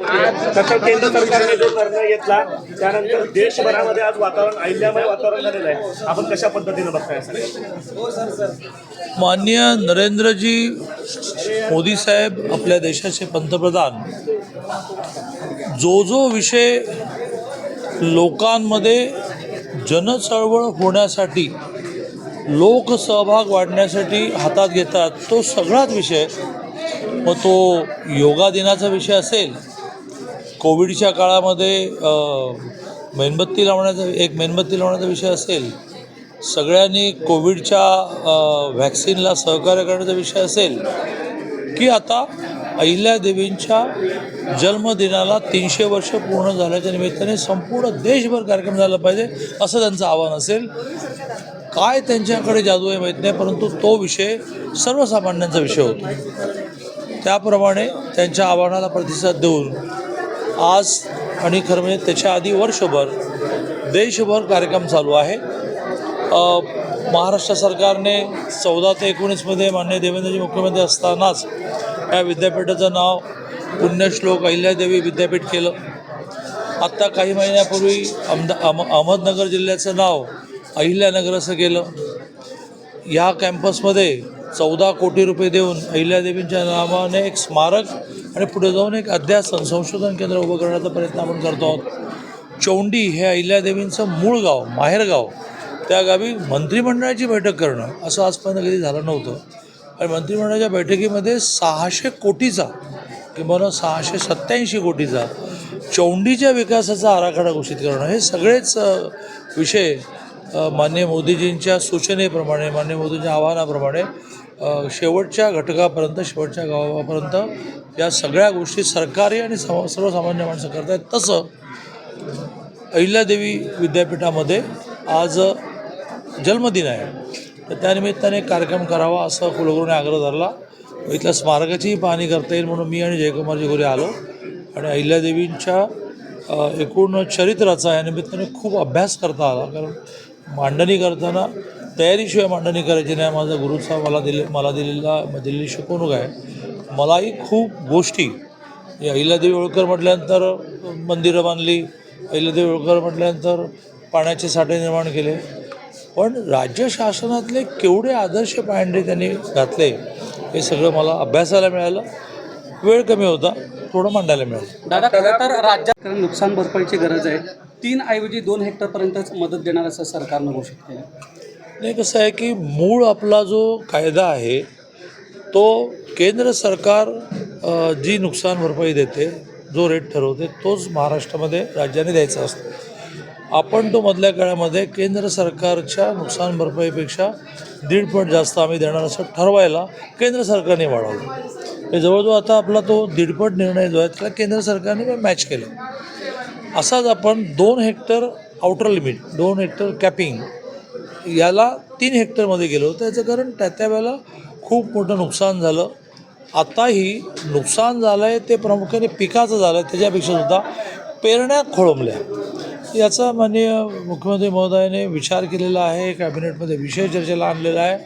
तसं केंद्र सरकारने जो निर्णय घेतला त्यानंतर देशभरामध्ये आज वातावरण अहिल्यामय वातावरण झालेलं आहे. आपण कशा पद्धतीने बघताय? सगळे माननीय नरेंद्रजी मोदी साहेब आपल्या देशाचे पंतप्रधान जो जो विषय लोकांमध्ये जनचळवळ होण्यासाठी लोकसहभाग वाढण्यासाठी हातात घेतात तो सगळाच विषय मग तो योगा दिनाचा विषय असेल कोविडच्या काळामध्ये मेणबत्ती लावण्याचा एक मेणबत्ती लावण्याचा विषय असेल सगळ्यांनी कोविडच्या व्हॅक्सिनला सहकार्य करण्याचा विषय असेल की आता अहिल्यादेवींच्या जन्मदिनाला तीनशे वर्ष पूर्ण झाल्याच्या निमित्ताने संपूर्ण देशभर कार्यक्रम झाला पाहिजे असं त्यांचं आव्हान असेल. काय त्यांच्याकडे जादू आहे माहीत नाही परंतु तो विषय सर्वसामान्यांचा विषय होतो. त्याप्रमाणे त्यांच्या आव्हानाला प्रतिसाद देऊन आज आणि खरं म्हणजे त्याच्या आधी वर्षभर देशभर कार्यक्रम चालू आहे. महाराष्ट्र सरकारने चौदा ते एकोणीसमध्ये मान्य देवेंद्रजी मुख्यमंत्री असतानाच या विद्यापीठाचं नाव पुण्यश्लोक अहिल्यादेवी विद्यापीठ केलं. आत्ता काही महिन्यापूर्वी अहमदा अम अहमदनगर जिल्ह्याचं नाव अहिल्यानगर असं केलं या कॅम्पसमध्ये चौदा कोटी रुपये देऊन अहिल्यादेवींच्या नावाने एक स्मारक आणि पुढे जाऊन एक अध्यासन संशोधन केंद्र उभं करण्याचा प्रयत्न आपण करतो आहोत. चौंडी हे अहिल्यादेवींचं मूळ गाव माहेरगाव त्या गावी मंत्रिमंडळाची बैठक करणं असं आजपर्यंत कधी झालं नव्हतं. आणि मंत्रिमंडळाच्या बैठकीमध्ये सहाशे कोटीचा किंवा सहाशे सत्त्याऐंशी कोटीचा चौंडीच्या विकासाचा आराखडा घोषित करणं हे सगळेच विषय मान्य माननीय मोदीजींच्या सूचनेप्रमाणे माननीय मोदींच्या आवाहनाप्रमाणे शेवटच्या घटकापर्यंत शेवटच्या गावापर्यंत या सगळ्या गोष्टी सरकारी आणि सम सर्वसामान्य माणसं करत आहेत तसं अहिल्यादेवी विद्यापीठामध्ये आज जन्मदिन आहे. तर त्यानिमित्ताने कार्यक्रम करावा असं कुलगुरूने आग्रह धरला. इथल्या स्मारकाचीही पाहणी करता येईल म्हणून मी आणि जयकुमारजी घोरे आलो. आणि अहिल्यादेवींच्या एकूण चरित्राचा या निमित्ताने खूप अभ्यास करता आला. कारण मांडणी करताना तयारीशिवाय मांडणी करायची नाही. माझा गुरुचा मला दिले मला दिलेला दिलेली शिकवणूक आहे. मलाही खूप गोष्टी. अहिल्यादेवी होळकर म्हटल्यानंतर मंदिरं बांधली. अहिल्यादेवी होळकर म्हटल्यानंतर पाण्याचे साठे निर्माण केले. पण राज्य शासनातले केवढे आदर्श पायंडे त्यांनी घातले हे सगळं मला अभ्यासाला मिळालं. वेळ कमी होता थोडं मांडायला मिळालं. दादा खरं तर राज्यात कारण नुकसान भरपाईची गरज आहे. तीन ऐवजी दोन हेक्टरपर्यंतच मदत देणार असं सरकारनं घोषित केलं. नाही कसं आहे की मूळ आपला जो कायदा आहे तो केंद्र सरकार जी नुकसान भरपाई देते जो रेट ठरवते तोच महाराष्ट्रामध्ये राज्याने द्यायचा असतो. आपण तो मधल्या काळामध्ये केंद्र सरकारच्या नुकसान भरपाईपेक्षा दीड पट जास्त आम्ही देणार असं ठरवायला केंद्र सरकारने वाढवलं. हे जवळजवळ आता आपला तो दीडपट निर्णय जो आहे त्याला केंद्र सरकारने मॅच केलं. असाच आपण दोन हेक्टर आउटर लिमिट दोन हेक्टर कॅपिंग याला तीन हेक्टरमध्ये गेलो. त्याचं कारण त्या त्या वेळेला खूप मोठं नुकसान झालं. आताही नुकसान झालं आहे ते प्रामुख्याने पिकाचं झालं आहे त्याच्यापेक्षा सुद्धा पेरण्या खोळंबल्या. याचा माननीय मुख्यमंत्री महोदयाने विचार केलेला आहे कॅबिनेटमध्ये विषय चर्चेला आणलेला आहे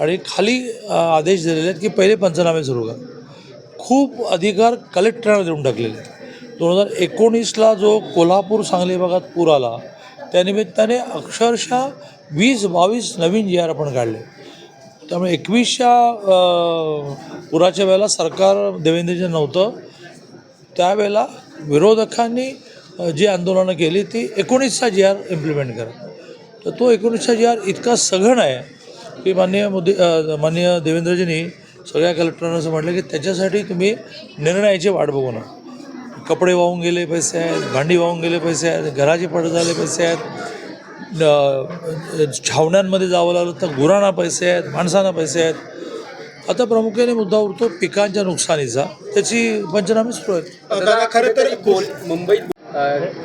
आणि खाली आदेश दिलेले आहेत की पहिले पंचनामे सुरू करा. खूप अधिकार कलेक्टरांना देऊन टाकलेले आहेत. दोन हजार एकोणीसला जो कोल्हापूर सांगली भागात पूर आला त्यानिमित्ताने अक्षरशः वीस बावीस नवीन जी आर आपण काढले. त्यामुळे एकवीसच्या पुराच्या वेळेला सरकार देवेंद्रजी नव्हतं. त्यावेळेला विरोधकांनी जी आंदोलनं केली ती एकोणीसचा जी आर इम्प्लिमेंट करा. तर तो एकोणीसचा जी आर इतका सघन आहे की माननीय मोदी माननीय देवेंद्रजींनी सगळ्या कलेक्टरांना असं म्हटलं की त्याच्यासाठी तुम्ही निर्णयाची वाट बघू नका. कपडे वाहून गेले पैसे आहेत भांडी वाहून गेले पैसे आहेत घराचे पड झाले पैसे आहेत. छावण्यांमध्ये जावं लागलं तर गुरांना पैसे आहेत माणसांना पैसे आहेत. आता प्रामुख्याने मुद्दा उरतो पिकांच्या नुकसानीचा. त्याची पंचनामे सुरू आहेत. खरं तर मुंबईत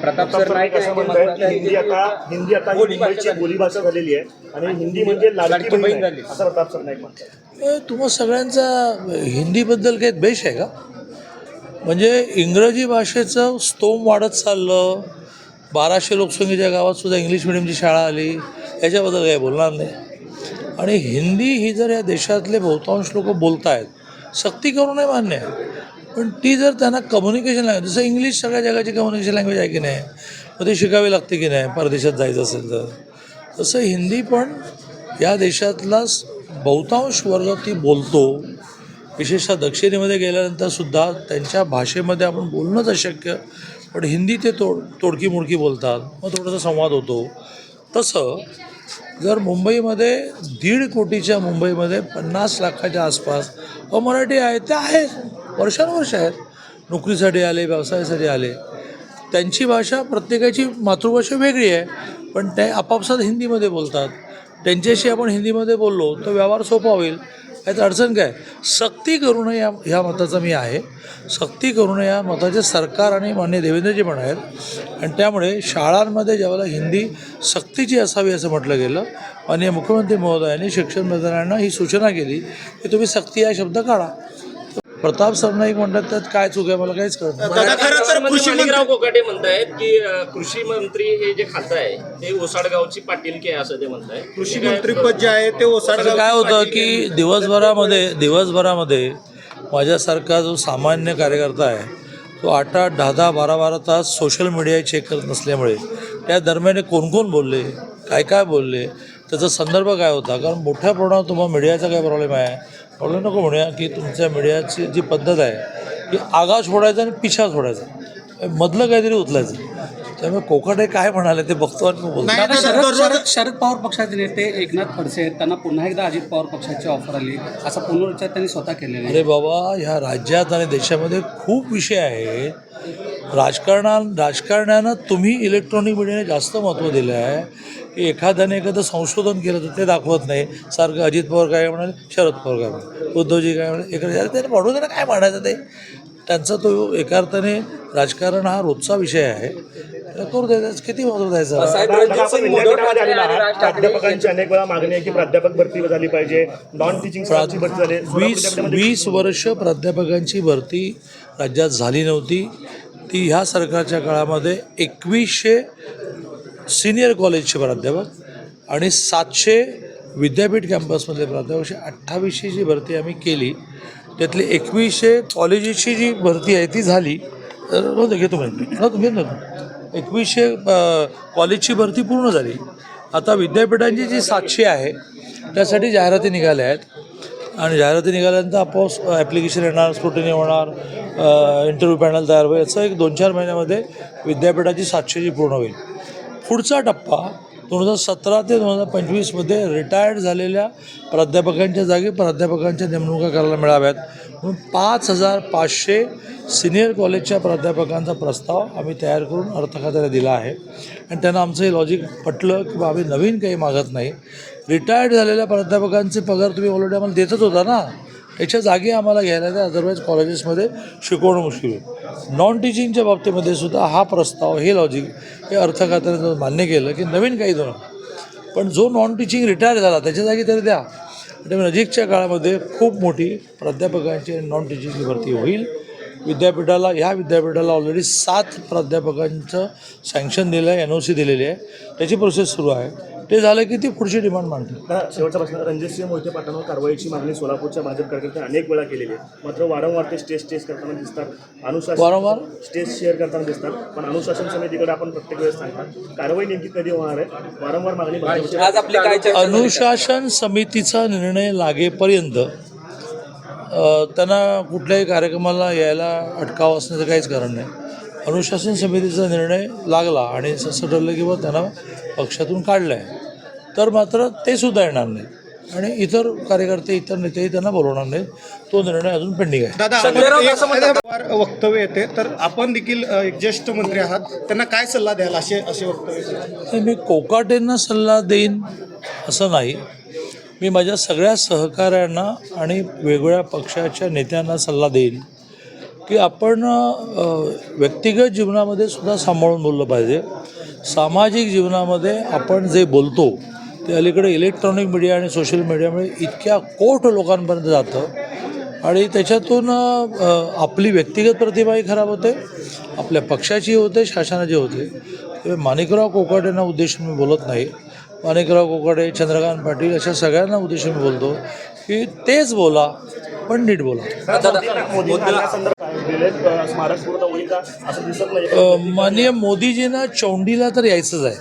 प्रताप सर नाईक असं म्हणतायत की हिंदी आता हिंदी आता मुंबईची बोलीभाषा झालेली आहे. आणि हिंदी म्हणजे लाडकी बहीण आहे, असं प्रताप सर नाईक म्हणतात. ए, तुम्हा सगळ्यांचा हिंदीबद्दल काही द्वेष आहे का? म्हणजे इंग्रजी भाषेचं स्तोम वाढत चाललं. बाराशे लोकसंख्येच्या गावात सुद्धा इंग्लिश मिडियमची शाळा आली याच्याबद्दल काही बोलणार नाही. आणि हिंदी ही जर या देशातले बहुतांश लोक बोलत आहेत सक्ती करू नये मान्य आहे. पण ती जर त्यांना कम्युनिकेशन लँग्वेज जसं इंग्लिश सगळ्या जगाची कम्युनिकेशन लँग्वेज आहे की नाही मग ते शिकावी लागते की नाही परदेशात जायचं असेल तर. तसं हिंदी पण या देशातलाच बहुतांश वर्ग ती बोलतो. विशेषतः दक्षिणेमध्ये गेल्यानंतर सुद्धा त्यांच्या भाषेमध्ये आपण बोलणंच अशक्य पण हिंदी ते तोड तोडकी मुडकी बोलतात मग थोडासा संवाद होतो. तसं जर मुंबईमध्ये दीड कोटीच्या मुंबईमध्ये पन्नास लाखाच्या आसपास अमराठी आहेत ते आहेत वर्षानुवर्ष आहेत. नोकरीसाठी आले व्यवसायासाठी आले. त्यांची भाषा प्रत्येकाची मातृभाषा वेगळी आहे पण ते आपापसात हिंदीमध्ये बोलतात. त्यांच्याशी आपण हिंदीमध्ये बोललो तर व्यवहार सोपा होईल. यात अडचण काय? सक्ती करू नये या ह्या मताचा मी आहे. सक्ती करू नये या मताचे सरकार आणि मान्य देवेंद्रजी पण आहेत. आणि त्यामुळे शाळांमध्ये ज्यावेळेला हिंदी सक्तीची असावी असं म्हटलं गेलं माननीय मुख्यमंत्री महोदयांनी शिक्षण मंत्र्यांना ही सूचना केली की तुम्ही सक्ती हा शब्द काढा. प्रताप सरनाईक म्हणतात त्यात काय चूक आहे मला काहीच कळत नाही. माणिकराव कोकाटे म्हणतायत की अ, कृषी मंत्री हे जे खातं आहे ते ओसाडगावची पाटीलकी आहे असं ते म्हणताय कृषी मंत्रीपद जे आहे ते ओसाडगाव काय होतं की दिवसभरामध्ये दिवसभरामध्ये माझ्यासारखा जो सामान्य कार्यकर्ता आहे तो आठ आठ दहा दहा बारा बारा तास सोशल मीडिया चेक करत नसल्यामुळे त्या दरम्यान कोण कोण बोलले काय काय बोलले त्याचा संदर्भ काय होता? कारण मोठ्या प्रमाणात तुम्हाला मीडियाचा काय प्रॉब्लेम आहे? एवढं नको म्हणूया की तुमच्या मीडियाची जी पद्धत आहे की आगा सोडायचा आणि पिछा सोडायचा. मधलं काहीतरी उचलायचं. त्यामुळे कोकाटे काय म्हणाले ते बघतो आणि बोलतो. आता शरद शरद शरद पवार पक्षाचे नेते एकनाथ खडसे आहेत त्यांना पुन्हा एकदा अजित पवार पक्षाची ऑफर आली. असा पुनरुच्चार त्यांनी स्वतः केलेला आहे. अरे बाबा ह्या राज्यात आणि देशामध्ये खूप विषय आहेत. राजकारणा राजकारण्यानं तुम्ही इलेक्ट्रॉनिक मीडियाने जास्त महत्त्व दिलं आहे. की एखाद्याने एखादं संशोधन केलं तर ते दाखवत नाही. सारखं अजित पवार काय म्हणाले? शरद पवार काय म्हणाले? उद्धवजी काय म्हणाले? एखाद्या अरे त्याने म्हणू त्यांना काय म्हणायचं ते? त्यांचा तो एका अर्थाने राजकारण हा रोजचा विषय आहे. करू द्यायचा किती महत्त्व द्यायचं? साहेब रणजित सिंग. राज ठाकरे प्राध्यापकांची अनेक वेळा मागणी आहे की प्राध्यापक भरती झाली पाहिजे. नॉन टीचिंग स्टाफची भरती झाली. वीस वीस वर्ष प्राध्यापकांची भरती राज्यात झाली नव्हती. ती ह्या सरकारच्या काळामध्ये एकवीसशे सिनियर कॉलेजचे प्राध्यापक आणि सातशे विद्यापीठ कॅम्पसमधले प्राध्यापक अशी अठ्ठावीसशेची भरती आम्ही केली. त्यातली एकवीसशे कॉलेजेसची जी भरती आहे ती झाली. तर दे, घेतो मी राहतो घेतो ना एकवीसशे कॉलेजची भरती पूर्ण झाली. आता विद्यापीठांची जी सातशे आहे त्यासाठी जाहिराती निघाल्या आहेत. आणि जाहिराती निघाल्यानंतर आपोआप ॲप्लिकेशन येणार स्क्रुटिनी होणार इंटरव्ह्यू पॅनल तयार होईल. असं एक दोन चार महिन्यामध्ये विद्यापीठाची सातशेची पूर्ण होईल. पुढचा टप्पा दोन हजार सतरा ते दोन हजार पंचवीसमध्ये रिटायर्ड झालेल्या प्राध्यापकांच्या जागी प्राध्यापकांच्या नेमणुका करायला मिळाव्यात. म्हणून पाच हजार पाचशे सिनियर कॉलेजच्या प्राध्यापकांचा प्रस्ताव आम्ही तयार करून अर्थ खात्याला दिला आहे. आणि त्यांना आमचं हे लॉजिक पटलं की बा आम्ही नवीन काही मागत नाही. रिटायर्ड झालेल्या प्राध्यापकांचे पगार तुम्ही ऑलरेडी आम्हाला देतच होता ना. याच्या जागी आम्हाला घ्यायला द्या अदरवाईज कॉलेजेसमध्ये शिकवणं मुश्किल होईल. नॉन टीचिंगच्या बाबतीमध्ये सुद्धा हा प्रस्ताव हे लॉजिक हे अर्थ खात्याने मान्य केलं की नवीन काही दोन पण जो नॉन टीचिंग रिटायर झाला त्याच्या जागी तरी द्या. त्यामुळे नजीकच्या काळामध्ये खूप मोठी प्राध्यापकांची आणि नॉन टीचिंगची भरती होईल. विद्यापीठाला ह्या विद्यापीठाला ऑलरेडी सात प्राध्यापकांचं सँक्शन दिलं आहे एन ओ सी दिलेली आहे. त्याची प्रोसेस सुरू आहे. ते झालं की ती पुढची डिमांड मांडतील. दादा, शेवटचा प्रश्न रणजितसिंह मोहिते पाटलांवर कारवाईची मागणी सोलापूरच्या भाजप कार्यकर्त्यांनी अनेक वेळा केलेली आहे. मात्र वारंवार ते स्टेज स्टेज करताना दिसतात. अनुशासन वारंवार? स्टेज शेअर करताना दिसतात. पण अनुशासन समितीकडे आपण प्रत्येक वेळेस सांगतात. कारवाई नेमकी कधी होणार आहे? वारंवार मागणी भाजपची आज आपली काय चर्चा झाली? अनुशासन समितीचा निर्णय लागेपर्यंत त्यांना कुठल्याही कार्यक्रमाला यायला अटकाव असण्याचं काहीच कारण नाही. अनुशासन समितीचा निर्णय लागला आणि असं ठरलं की बा त्यांना पक्षातून काढलं आहे तर मात्र ते सुद्धा येणार नाही आणि इतर कार्यकर्ते इतर नेतेही त्यांना बोलवणार नाहीत. तो निर्णय अजून पेंडिंग आहे. वक्तव्य येते तर आपण देखील एक ज्येष्ठ मंत्री आहात. त्यांना काय सल्ला द्याल असे असे वक्तव्य मी कोकाटेंना सल्ला देईन असं नाही. मी माझ्या सगळ्या सहकाऱ्यांना आणि वेगवेगळ्या पक्षाच्या नेत्यांना सल्ला देईन की आपण व्यक्तिगत जीवनामध्ये सुद्धा सांभाळून बोललं पाहिजे. सामाजिक जीवनामध्ये आपण जे बोलतो ते अलीकडे इलेक्ट्रॉनिक मीडिया आणि सोशल मीडियामुळे इतक्या कोट लोकांपर्यंत जातं. आणि त्याच्यातून आपली व्यक्तिगत प्रतिभाही खराब होते आपल्या पक्षाची होते शासनाची होते. माणिकराव कोकाटेंना उद्देशून मी बोलत नाही. माणिकराव कोकाटे चंद्रकांत पाटील अशा सगळ्यांना उद्देशून मी बोलतो की तेच बोला पण नीट बोला माननीय मोदीजींना चौंडीला तर यायचंच आहे.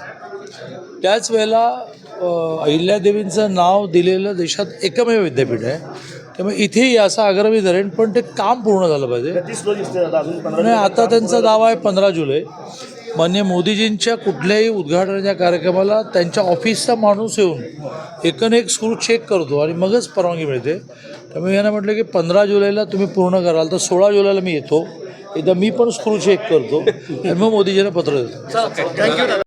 त्याच वेळेला अहिल्यादेवींचं नाव दिलेलं देशात एकमेव विद्यापीठ आहे. त्यामुळे इथेही असा आग्रह मी धरेन पण ते काम पूर्ण झालं पाहिजे. नाही आता त्यांचा दावा आहे पंधरा जुलै. मान्य मोदीजींच्या कुठल्याही उद्घाटनाच्या कार्यक्रमाला त्यांच्या ऑफिसचा माणूस येऊन एकन एक स्क्रू चेक करतो आणि मगच परवानगी मिळते. त्यामुळे यांना म्हटलं की पंधरा जुलैला तुम्ही पूर्ण कराल तर सोळा जुलैला मी येतो. एकदा मी पण स्क्रू चेक करतो आणि मग मोदीजींना पत्र देतो.